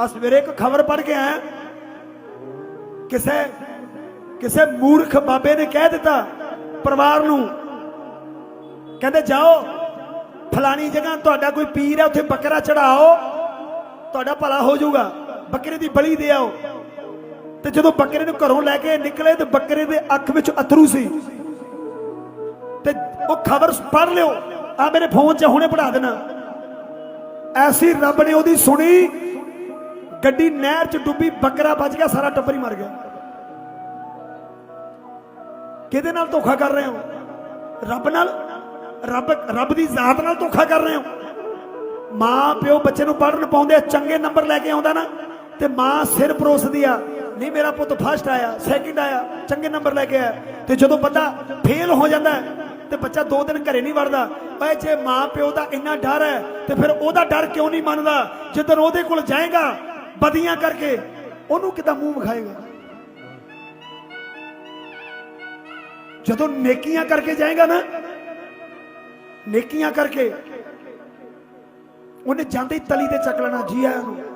ਆ ਸਵੇਰੇ ਇੱਕ ਖਬਰ ਪੜ੍ਹ ਕੇ ਆਇਆ। ਕਿਸੇ ਕਿਸੇ ਮੂਰਖ ਬਾਬੇ ਨੇ ਕਹਿ ਦਿੱਤਾ ਪਰਿਵਾਰ ਨੂੰ, ਕਹਿੰਦੇ ਜਾਓ, ਫਲਾਣੀ ਜਗ੍ਹਾ ਤੁਹਾਡਾ ਕੋਈ ਪੀਰ ਹੈ, ਉੱਥੇ ਬੱਕਰਾ ਚੜਾਓ ਤੁਹਾਡਾ ਭਲਾ ਹੋ ਜਾਊਗਾ, ਬੱਕਰੇ ਦੀ ਬਲੀ ਦੇ ਆਓ। ਤੇ ਜਦੋਂ ਬੱਕਰੇ ਨੂੰ ਘਰੋਂ ਲੈ ਕੇ ਨਿਕਲੇ ਤੇ ਬੱਕਰੇ ਦੇ ਅੱਖ ਵਿੱਚ ਅਥਰੂ ਸੀ। ਤੇ ਉਹ ਖਬਰ ਪੜ੍ਹ ਲਿਓ ਆ ਮੇਰੇ ਫੋਨ 'ਚ ਹੁਣੇ ਪੜਾ ਦੇਣਾ। ਐਸੀ ਰੱਬ ਨੇ ਉਹਦੀ ਸੁਣੀ ਗੱਡੀ ਨਹਿਰ 'ਚ ਡੁੱਬੀ ਬੱਕਰਾ ਬਚ ਗਿਆ ਸਾਰਾ ਟੱਬਰ ਹੀ ਮਰ ਗਿਆ। ਕਿਹਦੇ ਨਾਲ ਧੋਖਾ ਕਰ ਰਹੇ ਹੋ? ਰੱਬ ਨਾਲ? ਰੱਬ ਰੱਬ ਦੀ ਜ਼ਾਤ ਨਾਲ ਧੋਖਾ ਕਰ ਰਹੇ ਹੋ? ਮਾਂ ਪਿਓ ਬੱਚੇ ਨੂੰ ਪੜਨ ਪਾਉਂਦੇ ਆ, ਚੰਗੇ ਨੰਬਰ ਲੈ ਕੇ ਆਉਂਦਾ ਨਾ ਤੇ ਮਾਂ ਸਿਰ ਪਰੋਸਦੀ ਆ ਨਹੀਂ ਮੇਰਾ ਪੁੱਤ ਫਸਟ ਆਇਆ ਸੈਕਿੰਡ ਆਇਆ ਚੰਗੇ ਨੰਬਰ ਲੈ ਕੇ ਆਇਆ। ਤੇ ਜਦੋਂ ਬੰਦਾ ਫੇਲ ਹੋ ਜਾਂਦਾ ਤੇ ਬੱਚਾ ਦੋ ਦਿਨ ਘਰੇ ਨਹੀਂ ਵੜਦਾ ਓਏ ਜੇ ਮਾਂ ਪਿਓ ਦਾ ਇੰਨਾ ਡਰ ਹੈ ਤੇ ਫਿਰ ਉਹਦਾ ਡਰ ਕਿਉਂ ਨਹੀਂ ਮੰਨਦਾ? ਜਦੋਂ ਉਹਦੇ ਕੋਲ ਜਾਏਗਾ ਬਦੀਆਂ ਕਰਕੇ ਉਹਨੂੰ ਕਿਦਾਂ ਮੂੰਹ ਵਿਖਾਏਗਾ? ਜਦੋਂ ਨੇਕੀਆਂ ਕਰਕੇ ਜਾਏਗਾ ਨਾ, ਨੇਕੀਆਂ ਕਰਕੇ ਉਹਨੇ ਜਾਂਦੇ ਹੀ ਤਲੀ ਤੇ ਚੱਕ ਲੈਣਾ, ਜੀ ਆਇਆਂ ਨੂੰ।